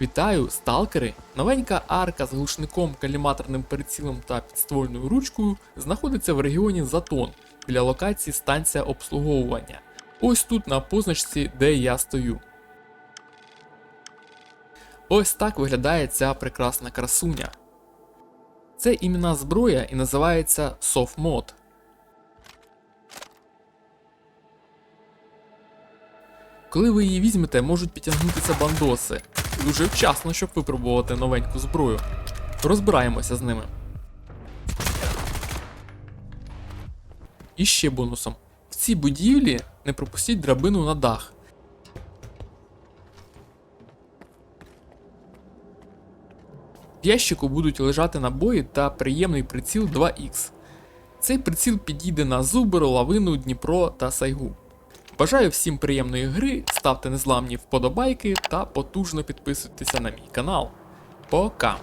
Вітаю, сталкери! Новенька арка з глушником, каліматорним прицілом та підствольною ручкою знаходиться в регіоні Затон біля локації станція обслуговування. Ось тут на позначці, де я стою. Ось так виглядає ця прекрасна красуня. Це іменна зброя і називається SOFMOD. Коли ви її візьмете, можуть підтягнутися бандоси. Дуже вчасно, щоб випробувати новеньку зброю. Розбираємося з ними. І ще бонусом. В цій будівлі не пропустіть драбину на дах. В ящику будуть лежати набої та приємний приціл 2х. Цей приціл підійде на Зубр, Лавину, Дніпро та Сайгу. Бажаю всім приємної гри, ставте незламні вподобайки та потужно підписуйтеся на мій канал. Пока!